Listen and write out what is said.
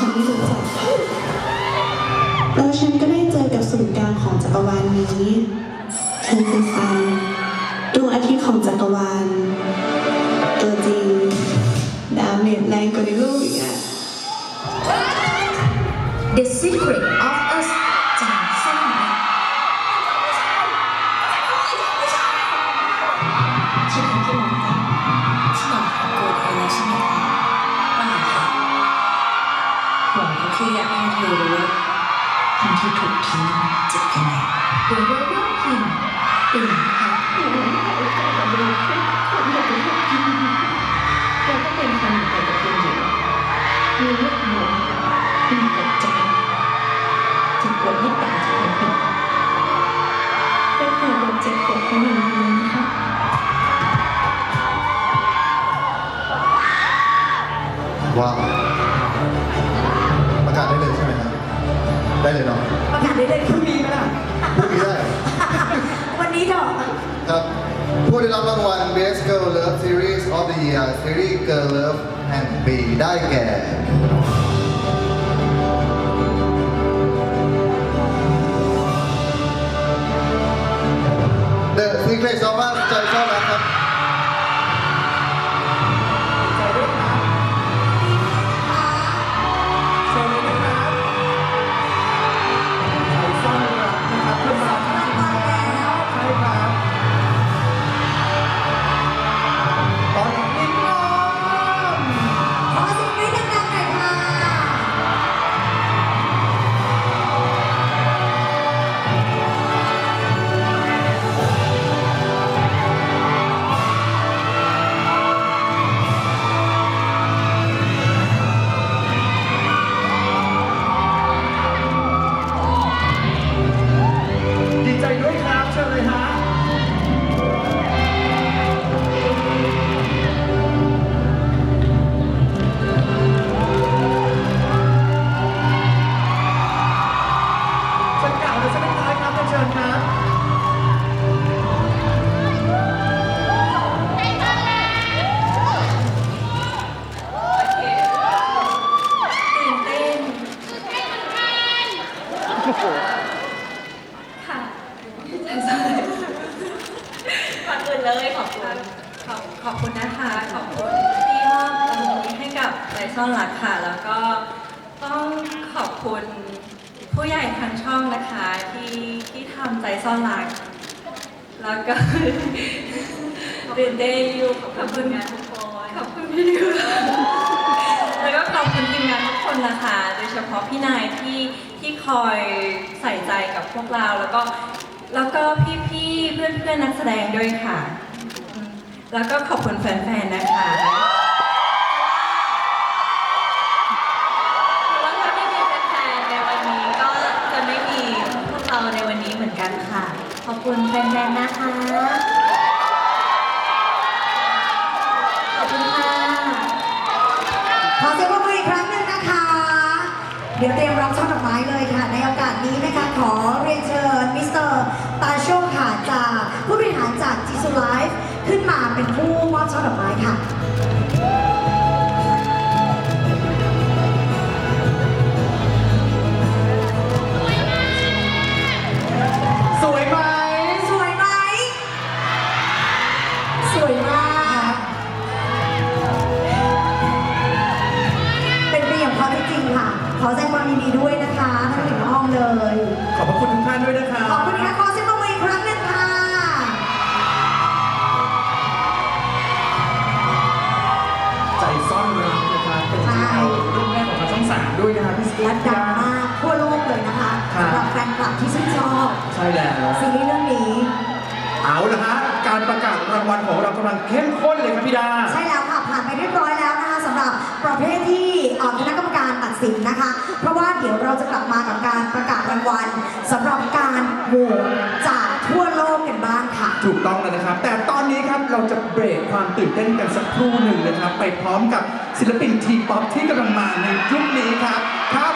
ฉันไม่รู้จักแล้วฉันก็ได้เจอกับศูนย์กลางของจักรวาลนี้เธอคือซันดวงอาทิตย์ของจักรวาล ตัวจริงดาเมจแรงกว่าในรูปอีกอะ The Secret of หวังก็คือยากให้เธอรู้ว่าคนที่ถูกทิ้งเจ็บยังไงเดี๋ยวเราเริ่มพิมพ์ปิ่นค่ะาศได้เลยใช่ไหมครับได้เลยเนาะประกาศได้เลยพรุ่งนี้ไหมล่ะพรุ่งนี้ได้วันนี้เถอะครับผู้ได้รับรางวัล Best Girl Love Series of the Year Series Girl Love แห่งปีได้แก่ The Secret of Us ใจชอบ เลยขอบคุณ ขอบขอบคุณนะคะ ขอบคุณที่มอบตรงนี้ให้กับใจซ่อนรักค่ะ แล้วก็ต้องขอบคุณผู้ใหญ่ทางช่องนะคะที่ที่ทำใจซ่อนรัก แล้วก็ ตื่นเต้นอยู่ขอบคุณงานทุกคนขอบคุณพี่ดิวแล้วก็ขอบคุณทีมงานทุกคนนะคะ โดยเฉพาะพี่นายที่ที่คอยใส่ใจกับพวกเราแล้วก็แล้วก็พี่ ๆเพื่อนๆนักแสดงด้วยค่ะอืมแล้วก็ขอบคุณแฟนๆ นะคะเพราะว่าถ้าไม่มีแฟนๆ ในวันนี้ก็จะไม่มีพวกเราในวันนี้เหมือนกันค่ะ ขอบคุณแฟนๆ นะคะ ขอบคุณค่ะ ขอเสียงปรบมืออีกครั้งหนึ่งนะคะ เดี๋ยวเตรียมรับช่อดอกไม้เลยค่ะ ในโอกาสนี้นะคะ ขอเรียนเชิญมิสเตอร์ตาโชคค่ะจากผู้บริหารจากจิซูไลฟ์ขึ้นมาเป็นผู้มอบช่อดอกไม้ค่ะสวยไหมสวยไหมสวยมาก เป็นไปอย่างความเป็นจริงค่ะ ขอแสดงความยินดีด้วยนะคะทั้งหนึ่งห้องเลย ขอบพระคุณทุกท่านด้วยนะครับขอบคุณค่ะ และดังมากทั่วโลกเลยนะคะครับสำหรับแฟนคลับที่ชื่นชอบใช่แล้ว ซีรีส์เรื่องนี้ เอาละฮะ การประกาศรางวัลของเรากำลังเข้มข้นเลยครับพี่ดา ใช่แล้วค่ะผ่านไปเรียบร้อยแล้วนะคะสำหรับประเภทที่เอ่อคณะกรรมการตัดสินนะคะ เพราะว่าเดี๋ยวเราจะกลับมากับการประกาศรางวัลสำหรับการโหวตจากทั่วโลกกันบ้างค่ะ ถูกต้องแล้วนะครับ แต่ตอน ตื่นเต้นกันสักครู่หนึ่งนะครับ ไปพร้อมกับศิลปินทีป๊อปที่กำลังมาในยุคนี้ครับครับ